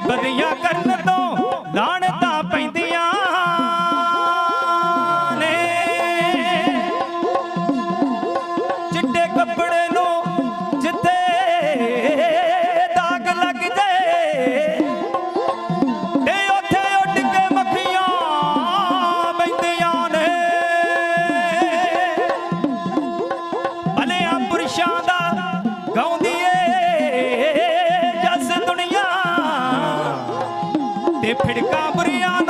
ਬਦਿਆ ਕਰਨ ਤੋਂ ਤਾਂ ਪੈਂਦੀਆਂ ਨੇ। ਚਿੱਟੇ ਕੱਪੜੇ ਨੂੰ ਜਿੱਥੇ ਦਾਗ ਲੱਗ ਜਾਏ, ਤੇ ਉੱਥੇ ਉੱਡ ਕੇ ਮੱਖੀਆਂ ਪੈਂਦੀਆਂ ਨੇ। ਭਲਿਆਂ ਪੁਰਸ਼ਾਂ ਦਾ ਤੇ ਫਿੜਕਾ ਬਰਿਆ